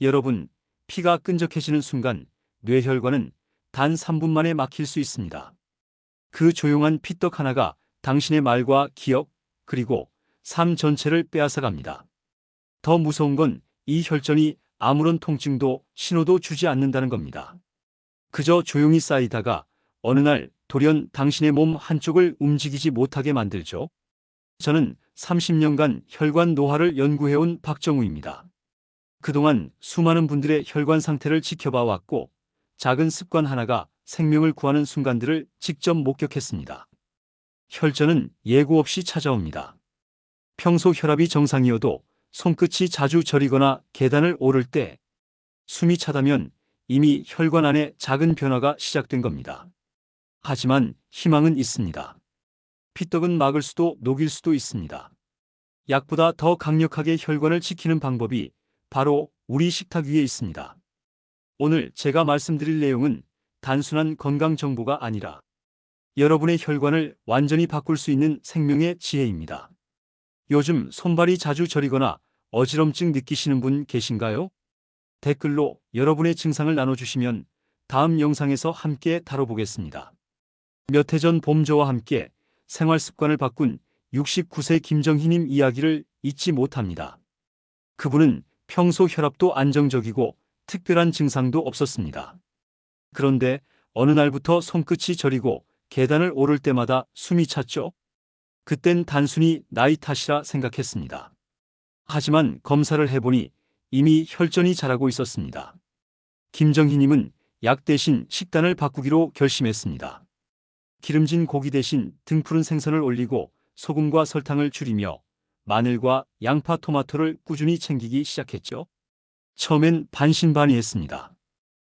여러분, 피가 끈적해지는 순간 뇌혈관은 단 3분 만에 막힐 수 있습니다. 그 조용한 피떡 하나가 당신의 말과 기억, 그리고 삶 전체를 빼앗아갑니다. 더 무서운 건 이 혈전이 아무런 통증도 신호도 주지 않는다는 겁니다. 그저 조용히 쌓이다가 어느 날 돌연 당신의 몸 한쪽을 움직이지 못하게 만들죠. 저는 30년간 혈관 노화를 연구해온 박정우입니다. 그동안 수많은 분들의 혈관 상태를 지켜봐 왔고 작은 습관 하나가 생명을 구하는 순간들을 직접 목격했습니다. 혈전은 예고 없이 찾아옵니다. 평소 혈압이 정상이어도 손끝이 자주 저리거나 계단을 오를 때 숨이 차다면 이미 혈관 안에 작은 변화가 시작된 겁니다. 하지만 희망은 있습니다. 피떡은 막을 수도 녹일 수도 있습니다. 약보다 더 강력하게 혈관을 지키는 방법이 바로 우리 식탁 위에 있습니다. 오늘 제가 말씀드릴 내용은 단순한 건강 정보가 아니라 여러분의 혈관을 완전히 바꿀 수 있는 생명의 지혜입니다. 요즘 손발이 자주 저리거나 어지럼증 느끼시는 분 계신가요? 댓글로 여러분의 증상을 나눠주시면 다음 영상에서 함께 다뤄보겠습니다. 몇 해 전 봄저와 함께 생활 습관을 바꾼 69세 김정희님 이야기를 잊지 못합니다. 그분은 평소 혈압도 안정적이고 특별한 증상도 없었습니다. 그런데 어느 날부터 손끝이 저리고 계단을 오를 때마다 숨이 찼죠? 그땐 단순히 나이 탓이라 생각했습니다. 하지만 검사를 해보니 이미 혈전이 자라고 있었습니다. 김정희님은 약 대신 식단을 바꾸기로 결심했습니다. 기름진 고기 대신 등푸른 생선을 올리고 소금과 설탕을 줄이며 마늘과 양파 토마토를 꾸준히 챙기기 시작했죠. 처음엔 반신반의했습니다.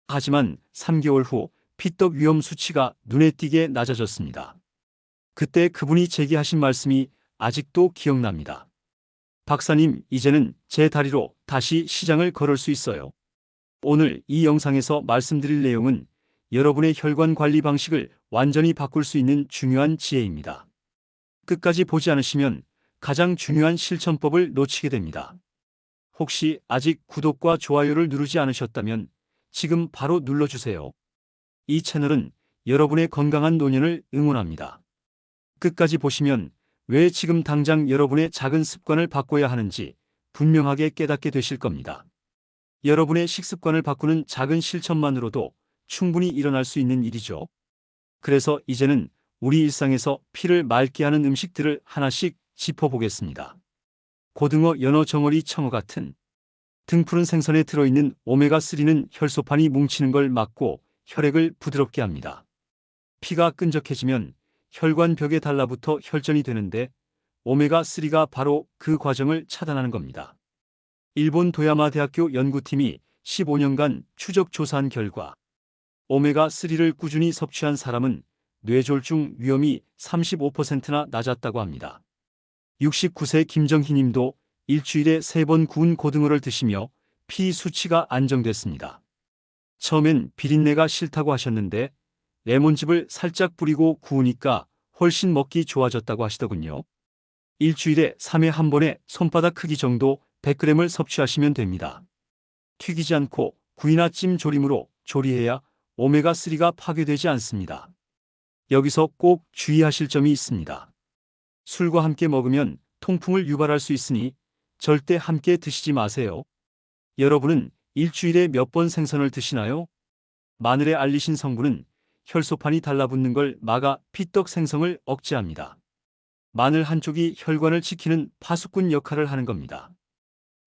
하지만 3개월 후 피떡 위험 수치가 눈에 띄게 낮아졌습니다. 그때 그분이 제기하신 말씀이 아직도 기억납니다. 박사님, 이제는 제 다리로 다시 시장을 걸을 수 있어요. 오늘 이 영상에서 말씀드릴 내용은 여러분의 혈관 관리 방식을 완전히 바꿀 수 있는 중요한 지혜입니다. 끝까지 보지 않으시면 가장 중요한 실천법을 놓치게 됩니다. 혹시 아직 구독과 좋아요를 누르지 않으셨다면 지금 바로 눌러주세요. 이 채널은 여러분의 건강한 노년을 응원합니다. 끝까지 보시면 왜 지금 당장 여러분의 작은 습관을 바꿔야 하는지 분명하게 깨닫게 되실 겁니다. 여러분의 식습관을 바꾸는 작은 실천만으로도 충분히 일어날 수 있는 일이죠. 그래서 이제는 우리 일상에서 피를 맑게 하는 음식들을 하나씩 짚어보겠습니다. 고등어, 연어, 정어리, 청어 같은 등푸른 생선에 들어있는 오메가3는 혈소판이 뭉치는 걸 막고 혈액을 부드럽게 합니다. 피가 끈적해지면 혈관 벽에 달라붙어 혈전이 되는데 오메가3가 바로 그 과정을 차단하는 겁니다. 일본 도야마 대학교 연구팀이 15년간 추적 조사한 결과 오메가3를 꾸준히 섭취한 사람은 뇌졸중 위험이 35%나 낮았다고 합니다. 69세 김정희 님도 일주일에 3번 구운 고등어를 드시며 피 수치가 안정됐습니다. 처음엔 비린내가 싫다고 하셨는데 레몬즙을 살짝 뿌리고 구우니까 훨씬 먹기 좋아졌다고 하시더군요. 일주일에 3회 한 번에 손바닥 크기 정도 100g을 섭취하시면 됩니다. 튀기지 않고 구이나 찜 조림으로 조리해야 오메가3가 파괴되지 않습니다. 여기서 꼭 주의하실 점이 있습니다. 술과 함께 먹으면 통풍을 유발할 수 있으니 절대 함께 드시지 마세요. 여러분은 일주일에 몇 번 생선을 드시나요? 마늘에 알리신 성분은 혈소판이 달라붙는 걸 막아 피떡 생성을 억제합니다. 마늘 한쪽이 혈관을 지키는 파수꾼 역할을 하는 겁니다.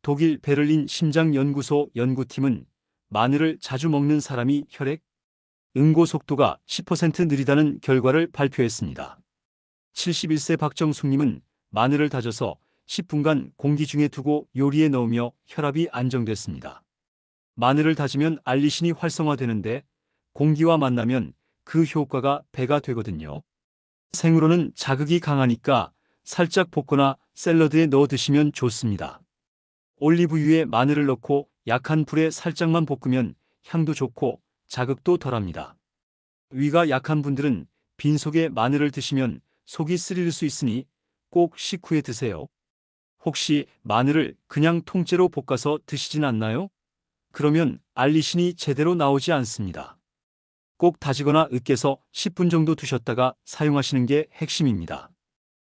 독일 베를린 심장연구소 연구팀은 마늘을 자주 먹는 사람이 혈액 응고 속도가 10% 느리다는 결과를 발표했습니다. 71세 박정숙님은 마늘을 다져서 10분간 공기 중에 두고 요리에 넣으며 혈압이 안정됐습니다. 마늘을 다지면 알리신이 활성화되는데 공기와 만나면 그 효과가 배가 되거든요. 생으로는 자극이 강하니까 살짝 볶거나 샐러드에 넣어 드시면 좋습니다. 올리브유에 마늘을 넣고 약한 불에 살짝만 볶으면 향도 좋고 자극도 덜합니다. 위가 약한 분들은 빈속에 마늘을 드시면 속이 쓰릴 수 있으니 꼭 식후에 드세요. 혹시 마늘을 그냥 통째로 볶아서 드시진 않나요? 그러면 알리신이 제대로 나오지 않습니다. 꼭 다지거나 으깨서 10분 정도 두셨다가 사용하시는 게 핵심입니다.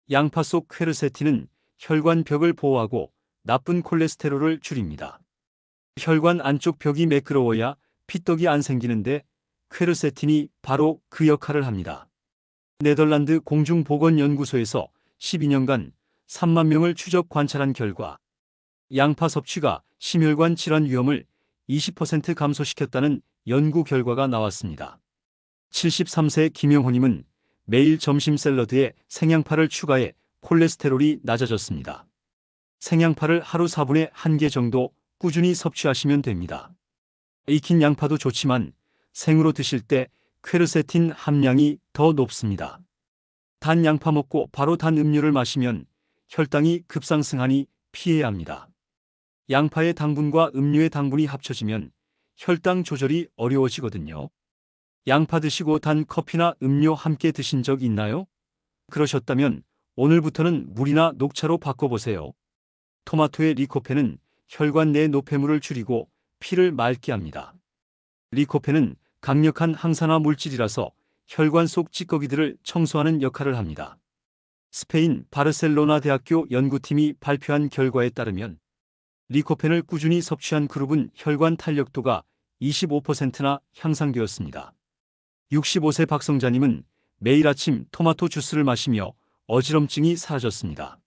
양파 속 퀘르세틴은 혈관 벽을 보호하고 나쁜 콜레스테롤을 줄입니다. 혈관 안쪽 벽이 매끄러워야 피떡이 안 생기는데 퀘르세틴이 바로 그 역할을 합니다. 네덜란드 공중보건연구소에서 12년간 3만 명을 추적 관찰한 결과 양파 섭취가 심혈관 질환 위험을 20% 감소시켰다는 연구 결과가 나왔습니다. 73세 김영호님은 매일 점심 샐러드에 생양파를 추가해 콜레스테롤이 낮아졌습니다. 생양파를 하루 4분의 1개 정도 꾸준히 섭취하시면 됩니다. 익힌 양파도 좋지만 생으로 드실 때 퀘르세틴 함량이 더 높습니다. 단 양파 먹고 바로 단 음료를 마시면 혈당이 급상승하니 피해야 합니다. 양파의 당분과 음료의 당분이 합쳐지면 혈당 조절이 어려워지거든요. 양파 드시고 단 커피나 음료 함께 드신 적 있나요? 그러셨다면 오늘부터는 물이나 녹차로 바꿔보세요. 토마토의 리코펜은 혈관 내 노폐물을 줄이고 피를 맑게 합니다. 리코펜은 강력한 항산화 물질이라서 혈관 속 찌꺼기들을 청소하는 역할을 합니다. 스페인 바르셀로나 대학교 연구팀이 발표한 결과에 따르면 리코펜을 꾸준히 섭취한 그룹은 혈관 탄력도가 25%나 향상되었습니다. 65세 박성자님은 매일 아침 토마토 주스를 마시며 어지럼증이 사라졌습니다.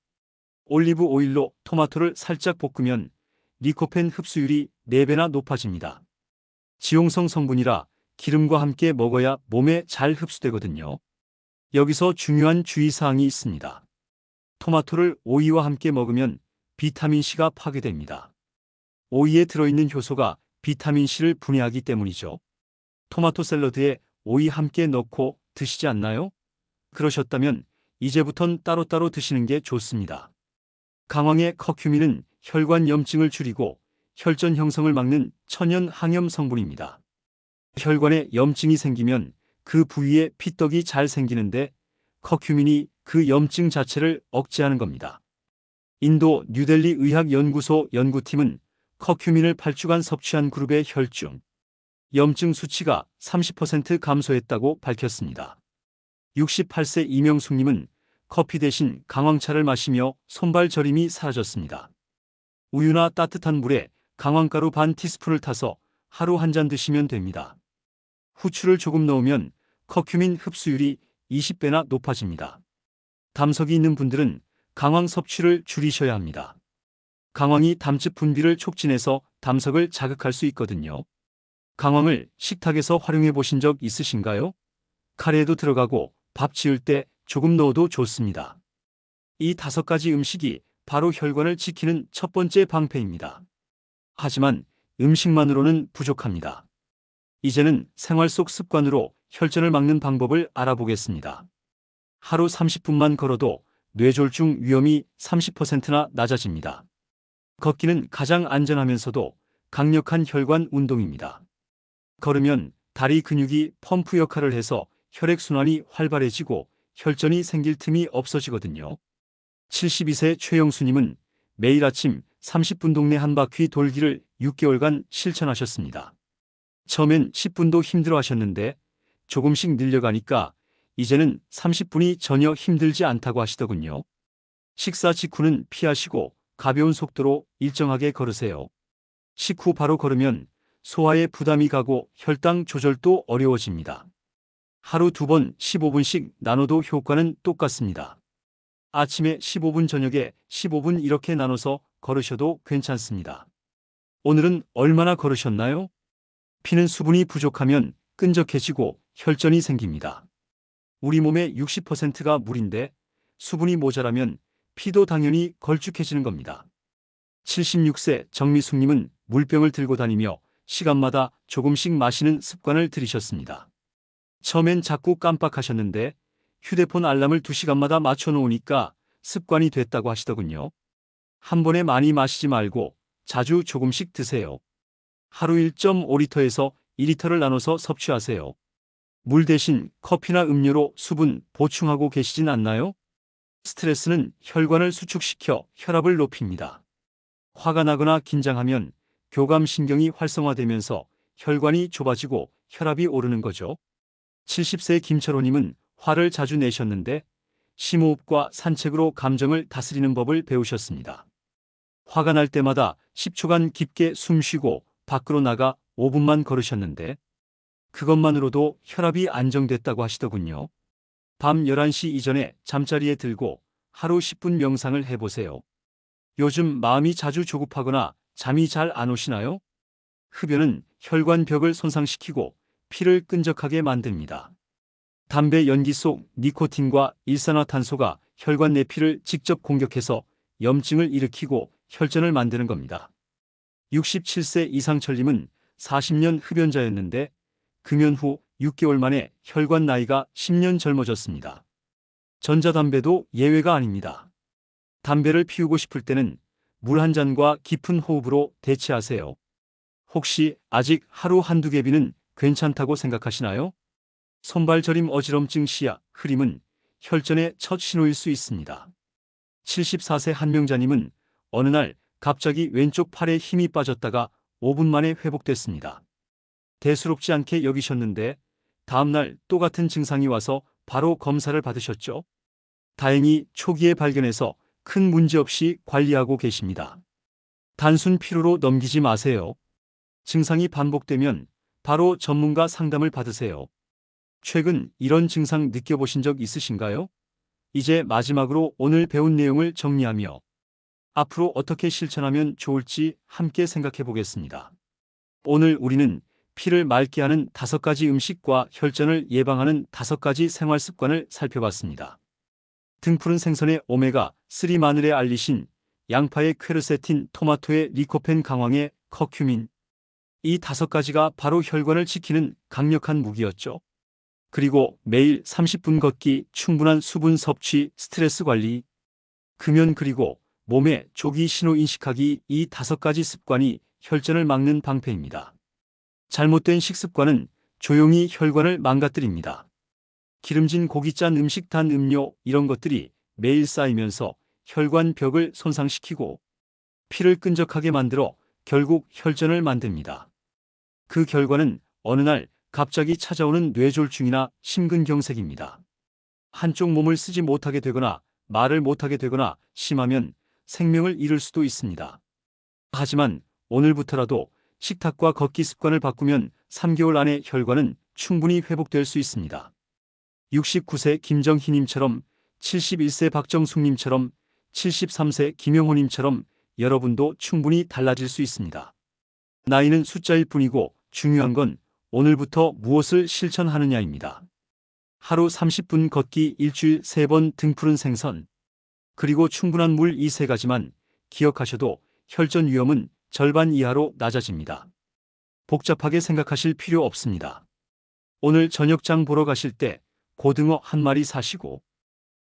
올리브 오일로 토마토를 살짝 볶으면 리코펜 흡수율이 4배나 높아집니다. 지용성 성분이라 기름과 함께 먹어야 몸에 잘 흡수되거든요. 여기서 중요한 주의사항이 있습니다. 토마토를 오이와 함께 먹으면 비타민C가 파괴됩니다. 오이에 들어있는 효소가 비타민C를 분해하기 때문이죠. 토마토 샐러드에 오이 함께 넣고 드시지 않나요? 그러셨다면 이제부턴 따로따로 드시는 게 좋습니다. 강황의 커큐민은 혈관 염증을 줄이고 혈전 형성을 막는 천연 항염 성분입니다. 혈관에 염증이 생기면 그 부위에 피떡이 잘 생기는데 커큐민이 그 염증 자체를 억제하는 겁니다. 인도 뉴델리 의학연구소 연구팀은 커큐민을 8주간 섭취한 그룹의 혈중, 염증 수치가 30% 감소했다고 밝혔습니다. 68세 이명숙님은 커피 대신 강황차를 마시며 손발 저림이 사라졌습니다. 우유나 따뜻한 물에 강황가루 반 티스푼을 타서 하루 한 잔 드시면 됩니다. 후추를 조금 넣으면 커큐민 흡수율이 20배나 높아집니다. 담석이 있는 분들은 강황 섭취를 줄이셔야 합니다. 강황이 담즙 분비를 촉진해서 담석을 자극할 수 있거든요. 강황을 식탁에서 활용해 보신 적 있으신가요? 카레에도 들어가고 밥 지을 때 조금 넣어도 좋습니다. 이 다섯 가지 음식이 바로 혈관을 지키는 첫 번째 방패입니다. 하지만 음식만으로는 부족합니다. 이제는 생활 속 습관으로 혈전을 막는 방법을 알아보겠습니다. 하루 30분만 걸어도 뇌졸중 위험이 30%나 낮아집니다. 걷기는 가장 안전하면서도 강력한 혈관 운동입니다. 걸으면 다리 근육이 펌프 역할을 해서 혈액순환이 활발해지고 혈전이 생길 틈이 없어지거든요. 72세 최영수님은 매일 아침 30분 동네 한 바퀴 돌기를 6개월간 실천하셨습니다. 처음엔 10분도 힘들어 하셨는데 조금씩 늘려가니까 이제는 30분이 전혀 힘들지 않다고 하시더군요. 식사 직후는 피하시고 가벼운 속도로 일정하게 걸으세요. 식후 바로 걸으면 소화에 부담이 가고 혈당 조절도 어려워집니다. 하루 두 번 15분씩 나눠도 효과는 똑같습니다. 아침에 15분 저녁에 15분 이렇게 나눠서 걸으셔도 괜찮습니다. 오늘은 얼마나 걸으셨나요? 피는 수분이 부족하면 끈적해지고 혈전이 생깁니다. 우리 몸의 60%가 물인데 수분이 모자라면 피도 당연히 걸쭉해지는 겁니다. 76세 정미숙님은 물병을 들고 다니며 시간마다 조금씩 마시는 습관을 들이셨습니다. 처음엔 자꾸 깜빡하셨는데 휴대폰 알람을 2시간마다 맞춰놓으니까 습관이 됐다고 하시더군요. 한 번에 많이 마시지 말고 자주 조금씩 드세요. 하루 1.5리터에서 2리터를 나눠서 섭취하세요. 물 대신 커피나 음료로 수분 보충하고 계시진 않나요? 스트레스는 혈관을 수축시켜 혈압을 높입니다. 화가 나거나 긴장하면 교감신경이 활성화되면서 혈관이 좁아지고 혈압이 오르는 거죠. 70세 김철호님은 화를 자주 내셨는데 심호흡과 산책으로 감정을 다스리는 법을 배우셨습니다. 화가 날 때마다 10초간 깊게 숨 쉬고 밖으로 나가 5분만 걸으셨는데 그것만으로도 혈압이 안정됐다고 하시더군요. 밤 11시 이전에 잠자리에 들고 하루 10분 명상을 해보세요. 요즘 마음이 자주 조급하거나 잠이 잘 안 오시나요? 흡연은 혈관 벽을 손상시키고 피를 끈적하게 만듭니다. 담배 연기 속 니코틴과 일산화탄소가 혈관 내 피를 직접 공격해서 염증을 일으키고 혈전을 만드는 겁니다. 67세 이상철님은 40년 흡연자였는데 금연 후 6개월 만에 혈관 나이가 10년 젊어졌습니다. 전자담배도 예외가 아닙니다. 담배를 피우고 싶을 때는 물 한 잔과 깊은 호흡으로 대체하세요. 혹시 아직 하루 한두 개비는 괜찮다고 생각하시나요? 손발 저림 어지럼증 시야 흐림은 혈전의 첫 신호일 수 있습니다. 74세 한명자님은 어느 날 갑자기 왼쪽 팔에 힘이 빠졌다가 5분 만에 회복됐습니다. 대수롭지 않게 여기셨는데 다음날 또 같은 증상이 와서 바로 검사를 받으셨죠? 다행히 초기에 발견해서 큰 문제 없이 관리하고 계십니다. 단순 피로로 넘기지 마세요. 증상이 반복되면 바로 전문가 상담을 받으세요. 최근 이런 증상 느껴보신 적 있으신가요? 이제 마지막으로 오늘 배운 내용을 정리하며 앞으로 어떻게 실천하면 좋을지 함께 생각해 보겠습니다. 오늘 우리는 피를 맑게 하는 다섯 가지 음식과 혈전을 예방하는 다섯 가지 생활 습관을 살펴봤습니다. 등푸른 생선의 오메가3 마늘에 알리신, 양파의 퀘르세틴, 토마토의 리코펜 강황의 커큐민. 이 다섯 가지가 바로 혈관을 지키는 강력한 무기였죠. 그리고 매일 30분 걷기, 충분한 수분 섭취, 스트레스 관리, 금연 그리고 몸의 조기 신호 인식하기 이 다섯 가지 습관이 혈전을 막는 방패입니다. 잘못된 식습관은 조용히 혈관을 망가뜨립니다. 기름진 고기 짠 음식 단 음료 이런 것들이 매일 쌓이면서 혈관 벽을 손상시키고 피를 끈적하게 만들어 결국 혈전을 만듭니다. 그 결과는 어느 날 갑자기 찾아오는 뇌졸중이나 심근경색입니다. 한쪽 몸을 쓰지 못하게 되거나 말을 못하게 되거나 심하면 생명을 잃을 수도 있습니다. 하지만 오늘부터라도 식탁과 걷기 습관을 바꾸면 3개월 안에 혈관은 충분히 회복될 수 있습니다. 69세 김정희님처럼 71세 박정숙님처럼 73세 김영호님처럼 여러분도 충분히 달라질 수 있습니다. 나이는 숫자일 뿐이고 중요한 건 오늘부터 무엇을 실천하느냐입니다. 하루 30분 걷기 일주일 3번 등푸른 생선 그리고 충분한 물 이 세 가지만 기억하셔도 혈전 위험은 절반 이하로 낮아집니다. 복잡하게 생각하실 필요 없습니다. 오늘 저녁장 보러 가실 때 고등어 한 마리 사시고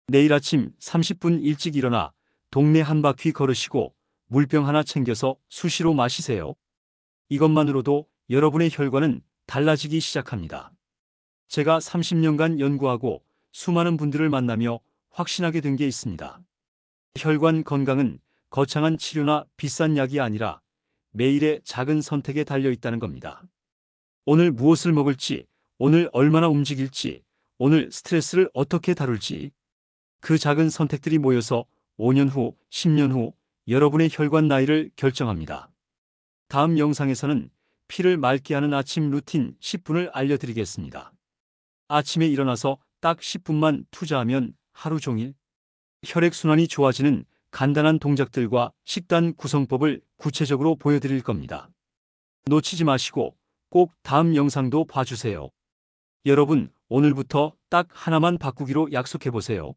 내일 아침 30분 일찍 일어나 동네 한 바퀴 걸으시고 물병 하나 챙겨서 수시로 마시세요. 이것만으로도 여러분의 혈관은 달라지기 시작합니다. 제가 30년간 연구하고 수많은 분들을 만나며 확신하게 된 게 있습니다. 혈관 건강은 거창한 치료나 비싼 약이 아니라 매일의 작은 선택에 달려 있다는 겁니다. 오늘 무엇을 먹을지, 오늘 얼마나 움직일지, 오늘 스트레스를 어떻게 다룰지, 그 작은 선택들이 모여서 5년 후, 10년 후 여러분의 혈관 나이를 결정합니다. 다음 영상에서는 피를 맑게 하는 아침 루틴 10분을 알려드리겠습니다. 아침에 일어나서 딱 10분만 투자하면 하루 종일 혈액순환이 좋아지는 간단한 동작들과 식단 구성법을 구체적으로 보여드릴 겁니다. 놓치지 마시고 꼭 다음 영상도 봐주세요. 여러분, 오늘부터 딱 하나만 바꾸기로 약속해보세요.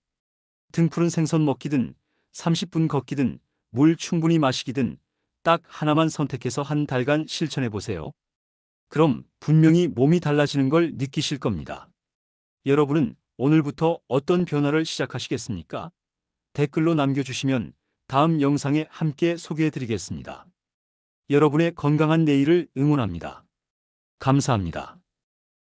등푸른 생선 먹기든 30분 걷기든 물 충분히 마시기든 딱 하나만 선택해서 한 달간 실천해 보세요. 그럼 분명히 몸이 달라지는 걸 느끼실 겁니다. 여러분은 오늘부터 어떤 변화를 시작하시겠습니까? 댓글로 남겨주시면 다음 영상에 함께 소개해 드리겠습니다. 여러분의 건강한 내일을 응원합니다. 감사합니다.